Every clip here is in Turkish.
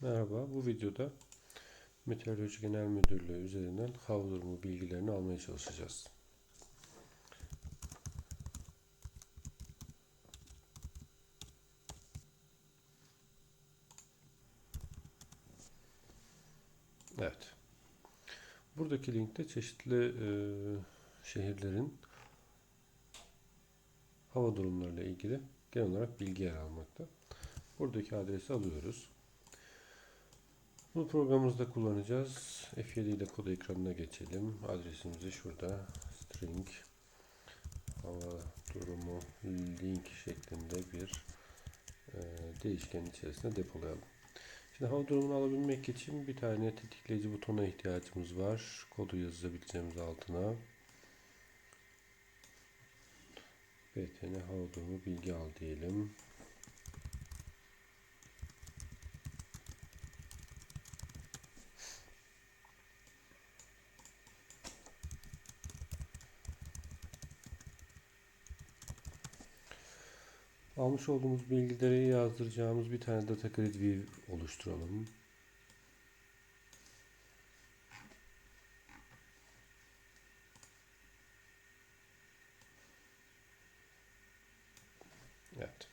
Merhaba, bu videoda Meteoroloji Genel Müdürlüğü üzerinden hava durumu bilgilerini almaya çalışacağız. Evet. Buradaki linkte çeşitli e, şehirlerin hava durumlarıyla ilgili genel olarak bilgi yer almakta. Buradaki adresi alıyoruz. Bu programımızda kullanacağız. F7 ile kod ekranına geçelim. Adresimizi şurada string hava durumu link şeklinde bir e, değişken içerisinde depolayalım. Şimdi hava durumunu alabilmek için bir tane tetikleyici butona ihtiyacımız var. Kodu yazabileceğimiz altına. btn hava durumu bilgi al diyelim. Almış olduğumuz bilgileri yazdıracağımız bir tane data grid view oluşturalım. Evet.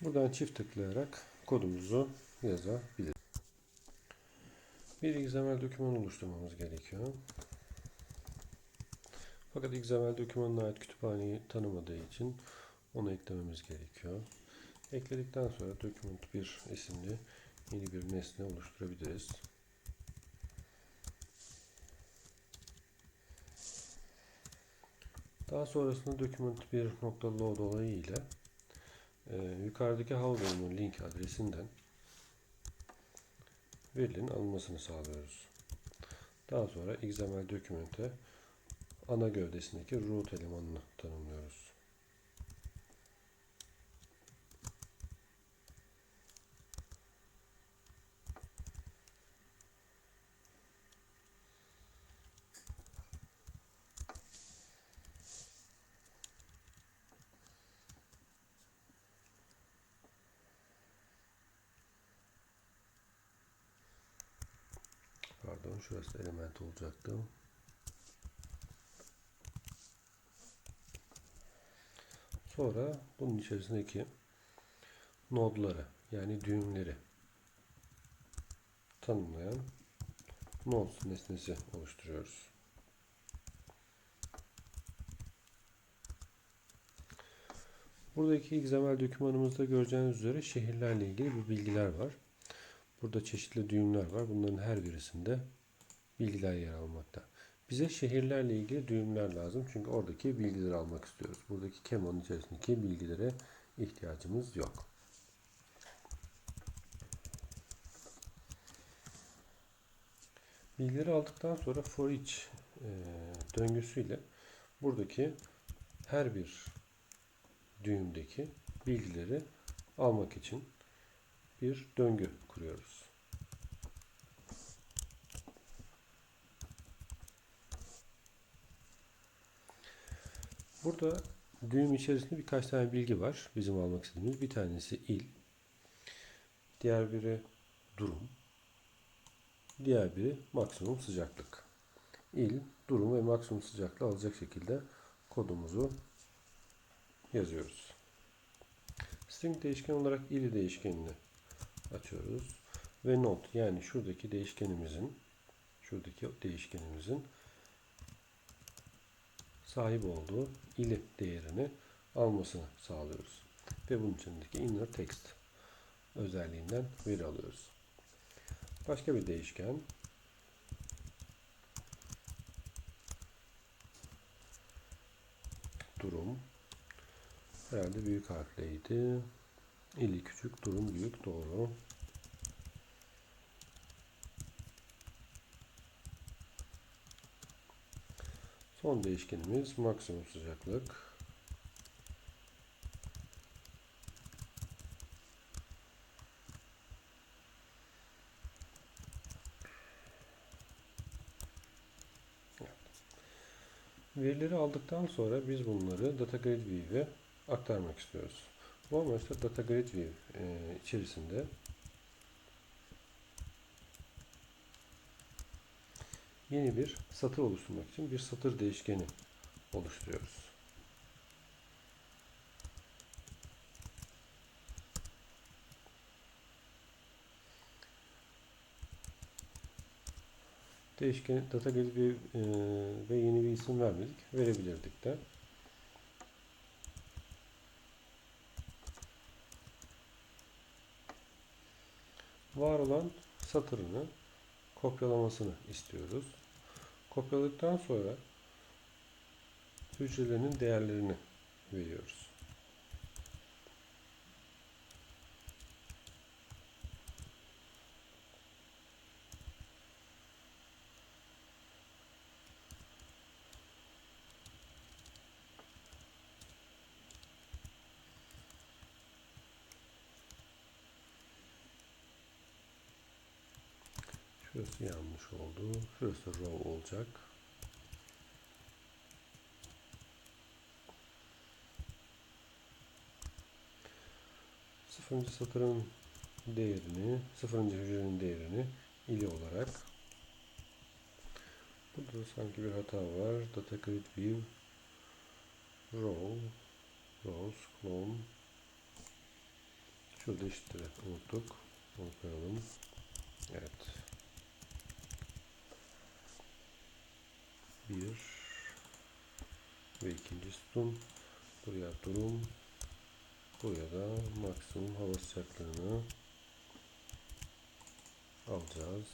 Buradan çift tıklayarak kodumuzu yazabiliriz. Bir XML doküman oluşturmamız gerekiyor. Fakat XML dokümanına ait kütüphaneyi tanımadığı için onu eklememiz gerekiyor. Ekledikten sonra document 1 isimli yeni bir nesne oluşturabiliriz. Daha sonrasında document 1.load olayı ile e, yukarıdaki hava durumu link adresinden verilerin alınmasını sağlıyoruz. Daha sonra XML dokümente ana gövdesindeki root elemanını tanımlıyoruz. Pardon şurası element olacaktı. Sonra bunun içerisindeki nodları yani düğümleri tanımlayan nodes nesnesi oluşturuyoruz. Buradaki XML dokümanımızda göreceğiniz üzere şehirlerle ilgili bir bilgiler var. Burada çeşitli düğümler var. Bunların her birisinde bilgiler yer almakta. Bize şehirlerle ilgili düğümler lazım. Çünkü oradaki bilgileri almak istiyoruz. Buradaki kemanın içerisindeki bilgilere ihtiyacımız yok. Bilgileri aldıktan sonra for each e, döngüsüyle buradaki her bir düğümdeki bilgileri almak için bir döngü kuruyoruz. Burada düğüm içerisinde birkaç tane bilgi var. Bizim almak istediğimiz bir tanesi il, diğer biri durum, diğer biri maksimum sıcaklık. İl, durum ve maksimum sıcaklığı alacak şekilde kodumuzu yazıyoruz. String değişken olarak il değişkenini açıyoruz ve not yani şuradaki değişkenimizin şuradaki değişkenimizin sahip olduğu ili değerini almasını sağlıyoruz. Ve bunun içindeki inner text özelliğinden veri alıyoruz. Başka bir değişken durum herhalde büyük harfleydi. İli küçük, durum büyük, doğru. Son değişkenimiz maksimum sıcaklık. Verileri aldıktan sonra biz bunları Data View'e aktarmak istiyoruz. OneMaster Data Grid View e, içerisinde yeni bir satır oluşturmak için bir satır değişkeni oluşturuyoruz. Değişken data grid bir, e, ve yeni bir isim vermedik. Verebilirdik de. Var olan satırını kopyalamasını istiyoruz. Kopyaladıktan sonra hücrelerinin değerlerini veriyoruz. Şurası yanlış oldu. Şurası row olacak. Sıfırıncı satırın değerini, sıfırıncı hücrenin değerini ili olarak Burada sanki bir hata var. Data grid view row rows clone Şurada eşittir. Unuttuk. Onu koyalım. Evet. Bir ve ikinci sütun buraya durum buraya da maksimum hava sıcaklığını alacağız.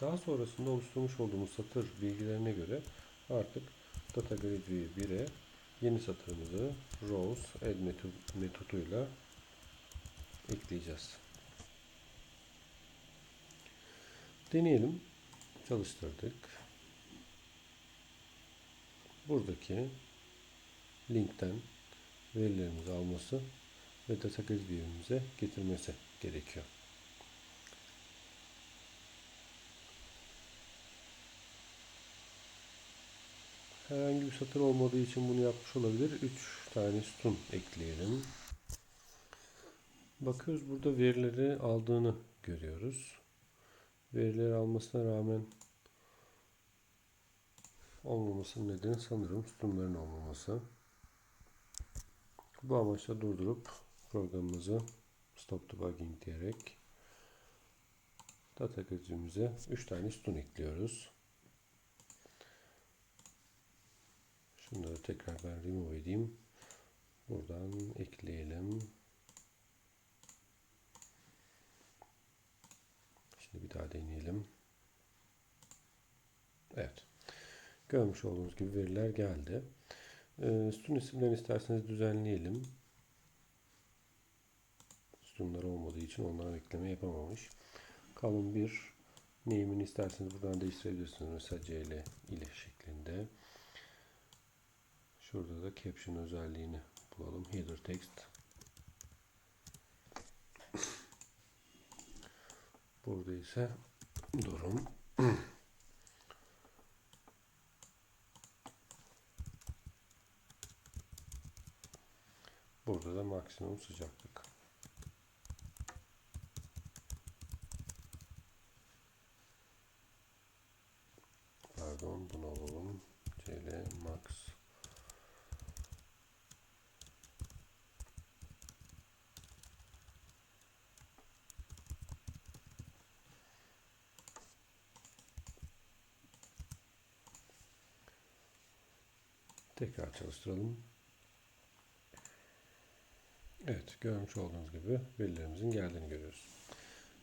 Daha sonrasında oluşturmuş olduğumuz satır bilgilerine göre artık data grid view 1'e yeni satırımızı rows add metoduyla ekleyeceğiz. Deneyelim çalıştırdık. Buradaki linkten verilerimizi alması ve database view'imize getirmesi gerekiyor. Herhangi bir satır olmadığı için bunu yapmış olabilir. 3 tane sütun ekleyelim. Bakıyoruz burada verileri aldığını görüyoruz verileri almasına rağmen olmamasının nedeni sanırım sütunların olmaması. Bu amaçla durdurup programımızı stop debugging diyerek data gözümüze 3 tane sütun ekliyoruz. Şunları tekrar ben remove edeyim. Buradan ekleyelim. Şimdi bir daha deneyelim. Evet. Görmüş olduğunuz gibi veriler geldi. Ee, sütun isimlerini isterseniz düzenleyelim. Sütunlar olmadığı için onlara ekleme yapamamış. Kalın bir name'ini isterseniz buradan değiştirebilirsiniz. Mesela cl ile şeklinde. Şurada da caption özelliğini bulalım. Header text Burada ise durum Burada da maksimum sıcaklık. Pardon bunu alalım. CL max Tekrar çalıştıralım. Evet, görmüş olduğunuz gibi verilerimizin geldiğini görüyoruz.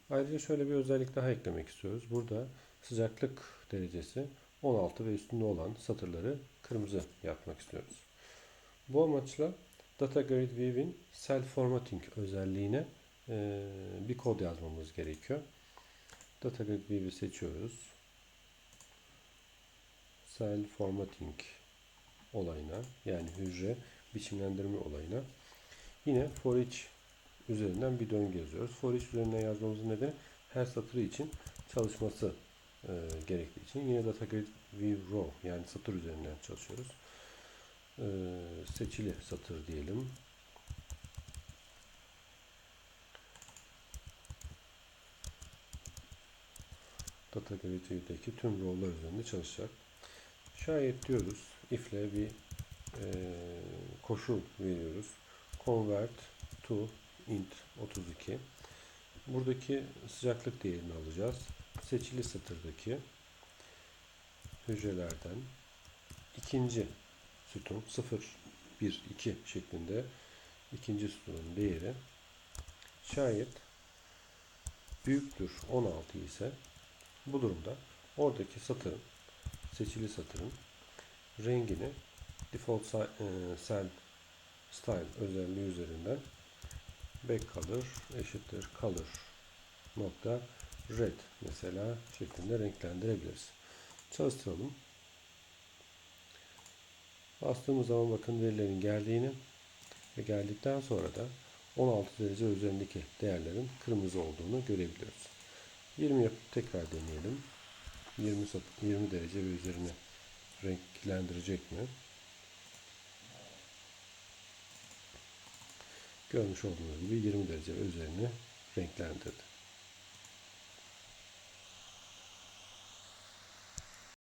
Ayrıca şöyle bir özellik daha eklemek istiyoruz. Burada sıcaklık derecesi 16 ve üstünde olan satırları kırmızı yapmak istiyoruz. Bu amaçla Data Grid View'in Self Formatting özelliğine bir kod yazmamız gerekiyor. Data Grid View'i seçiyoruz. Self Formatting olayına yani hücre biçimlendirme olayına yine for each üzerinden bir döngü yazıyoruz. For each üzerinden yazmamızın nedeni her satırı için çalışması e, gerektiği için yine data grid view row yani satır üzerinden çalışıyoruz. E, seçili satır diyelim. Data Gateway'deki tüm roller üzerinde çalışacak. Şayet diyoruz if ile bir e, koşul veriyoruz. Convert to int 32. Buradaki sıcaklık değerini alacağız. Seçili satırdaki hücrelerden ikinci sütun 0, 1, 2 şeklinde ikinci sütunun değeri şayet büyüktür 16 ise bu durumda oradaki satırın seçili satırın rengini default e, cell style özelliği üzerinden backcolor eşittir color nokta red mesela şeklinde renklendirebiliriz. Çalıştıralım. Bastığımız zaman bakın verilerin geldiğini ve geldikten sonra da 16 derece üzerindeki değerlerin kırmızı olduğunu görebiliyoruz. 20 yapıp tekrar deneyelim. 20, sat- 20 derece ve üzerine renklendirecek mi? Görmüş olduğunuz gibi 20 derece ve üzerini renklendirdi.